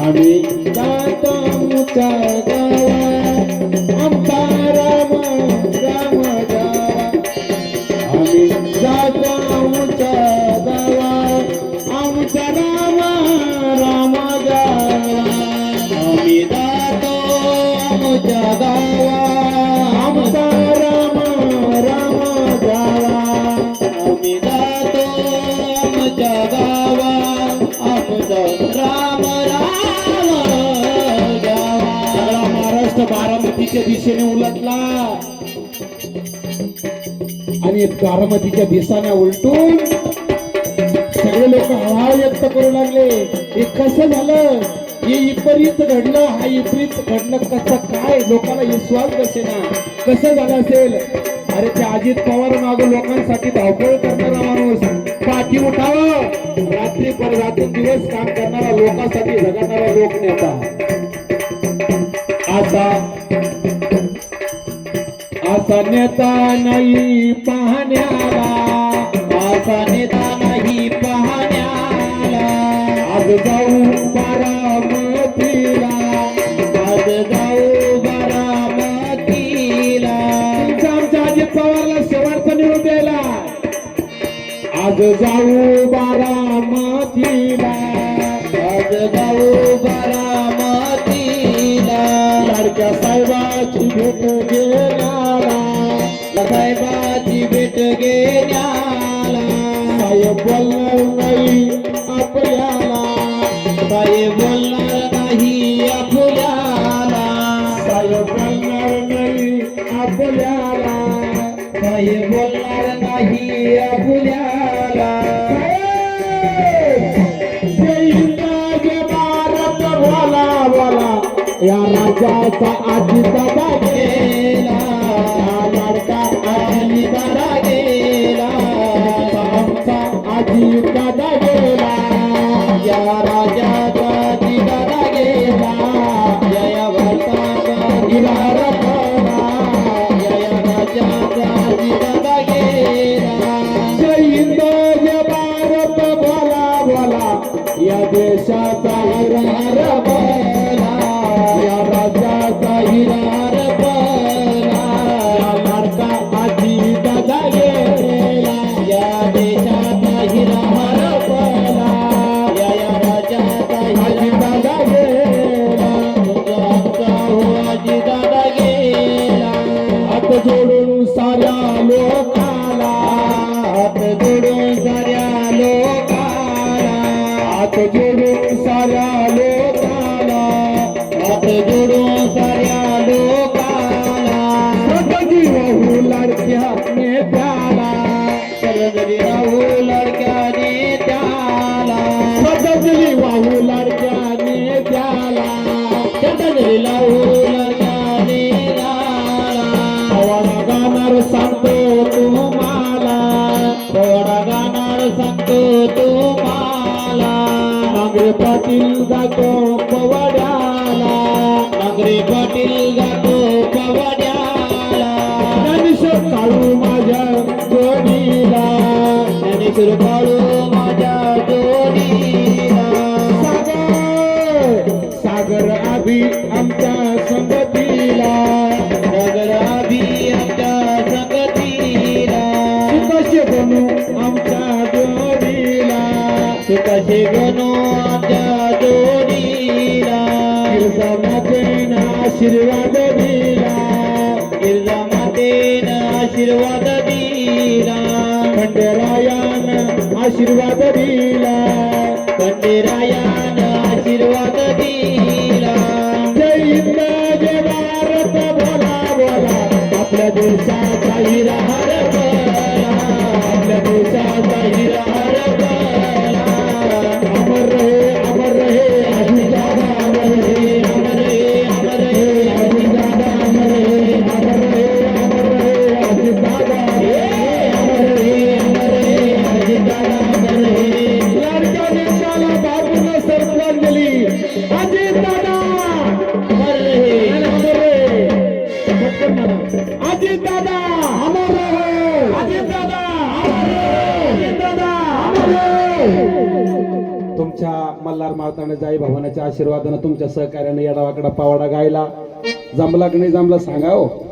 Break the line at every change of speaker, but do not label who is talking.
আমি দাতা মুচা গাওয়া অম্বা রাম রাম बारामतीच्या दिशेने उलटला. आणि बारामतीच्या दिसाने उलटून सगळे लोक हळहळ व्यक्त करू लागले. हे कसं झालं? हे विपरीत घडलं हा विपरीत घडणं कसं काय? लोकांना विश्वास बसेना. कसं झालं असेल? अरे ते अजित पवार माग लोकांसाठी धावपळ करणारा माणूस. पाठी उठावा. रात्री पर रात्री दिवस काम करणारा लोकांसाठी जगणारा लोक नेता असा असा नेता नाही पाहण्याला. असा नेता नाही पाहण्याला. आज जाऊ बारामतीला. आज जाऊ बारामतीला. आमच्या अजित पवारला शेवटचा निरोप द्यायला. आज जाऊ बारामतीला. भेट घेण्याला साहेबाची भेट घेण्याला. साहेब बोलणार नाही आपल्याला. साहेब बोलणार नाही आपल्याला. साहेब बोलणार नाही आपल्याला. साहेब बोलणार नाही आपल्याला. जायचा आधी दादा गेला लाडका आधी दादा गेला आमचा आधी दादा गेला या राजाचा आधी दादा गेला जया भारताचा या देशाचा पाटील जातो पवाड्याला. नागरे पाटील जातो पवाड्याला. ज्ञानेश्वर काळू माझ्या जोडीला. ज्ञानेश्वर काळू माझ्या जोडीला. सागर सागर आभी आमच्या संगतीला. सागर आभी आमच्या संगतीला. सुकाशे बनू आमच्या जोडीला. सुकाशे बनू आशीर्वाद दिला. गिरजा मातेनं आशीर्वाद दिला. खंडेरायानं आशीर्वाद दिला. खंडेरायानं आशीर्वाद दिला. जय हिंद जय भारत बोला बोला. आपल्या देशाचा हिराहार तुमच्या मल्हार मारताने जाई भावनाच्या आशीर्वादानं तुमच्या सहकार्याने येडावाकडा पावाडा गायला. जमला की नाही जमला सांगा हो.